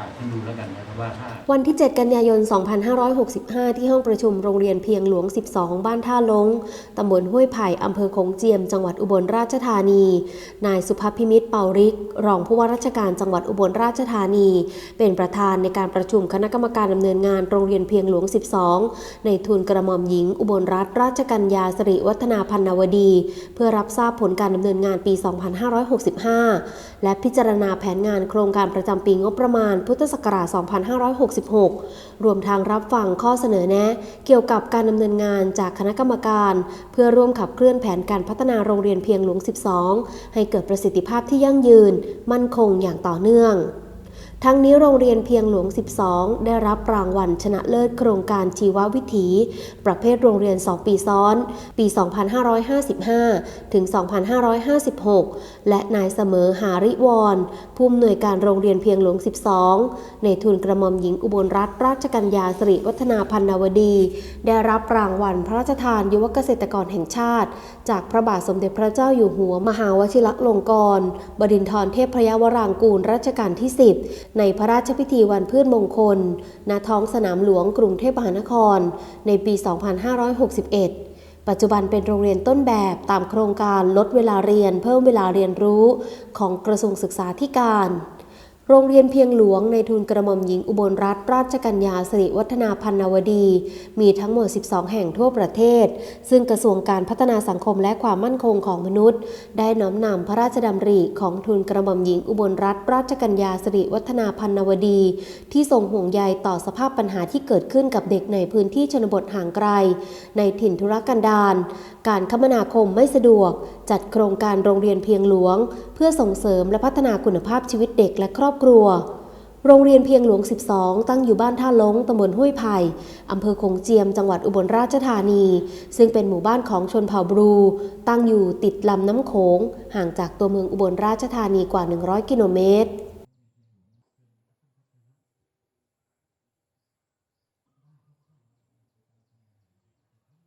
ฝากท่านดูแล้วกันนะครับว่าถ้า วันที่ 7 กันยายน 2565 ที่ห้องประชุมโรงเรียนเพียงหลวง 12 บ้านท่าลง ตำบลห้วยไผ่อำเภอโขงเจียม จังหวัดอุบลราชธานี นายสุภพิมิตรเปาริก รองผู้ว่าราชการจังหวัดอุบลราชธานี เป็นประธานในการประชุมคณะกรรมการดำเนินงานโรงเรียนเพียงหลวง 12 ในทุนกระหม่อมหญิง อุบลรัฐราชกัญญาสิริวัฒนาพันนวดี เพื่อรับทราบผลการดำเนินงานปี 2565 และพิจารณาแผนงานโครงการประจำปีงบประมาณพุทธศักราช 2566 รวมทางรับฟังข้อเสนอแนะ เกี่ยวกับการดำเนินงานจากคณะกรรมการ เพื่อร่วมขับเคลื่อนแผนการพัฒนาโรงเรียนเพียงหลวง 12 ให้เกิดประสิทธิภาพที่ยั่งยืน มั่นคงอย่างต่อเนื่อง ทั้งนี้โรงเรียนเพียงหลวง 12 ได้รับรางวัลชนะเลิศโครงการชีววิถี ประเภทโรงเรียน 2 ปีซ้อน ปี 2555 ถึง 2556 และนายเสมอหาริวรผู้อำนวยการโรงเรียนเพียงหลวง 12 ในทุนกระหม่อมหญิงอุบลรัฐราชกัญญาสิริวัฒนาพันนวดี ได้รับรางวัลพระราชทานยุวเกษตรกรแห่งชาติ จากพระบาทสมเด็จพระเจ้าอยู่หัวมหาวชิรลงกรณ์บดินทรเทพยาวรางกูลรัชกาลที่ 10ในพระราชพิธีวันพืชมงคล ณ ท้องสนามหลวงกรุงเทพมหานคร ในปี 2561 ปัจจุบันเป็นโรงเรียนต้นแบบตามโครงการลดเวลาเรียนเพิ่มเวลาเรียนรู้ของกระทรวงศึกษาธิการ โรงเรียนเพียงหลวงในทุนกระหม่อมหญิงอุบลรัฐราชกัญญาสิริวัฒนาพันนวดี มีทั้งหมด 12 แห่งทั่วประเทศ ซึ่งกระทรวงการพัฒนาสังคมและความมั่นคงของมนุษย์ ได้น้อมนำพระราชดำริของทุนกระหม่อมหญิงอุบลรัฐราชกัญญาสิริวัฒนาพันนวดี ที่ทรงห่วงใยต่อสภาพปัญหาที่เกิดขึ้นกับเด็กในพื้นที่ชนบทห่างไกล ในถิ่นธุรกันดารการคมนาคมไม่สะดวก จัดโครงการโรงเรียนเพียงหลวง เพื่อส่งเสริมและพัฒนาคุณภาพชีวิตเด็กและครอบครัว โรงเรียนเพียงหลวง 12 ตั้งอยู่บ้านท่าลงตำบลห้วยไผ่อำเภอคงเจียม จังหวัดอุบลราชธานี ซึ่งเป็นหมู่บ้านของชนเผ่าบรู ตั้งอยู่ติดลำน้ำโขง ห่างจากตัวเมืองอุบลราชธานีกว่า 100 กิโลเมตร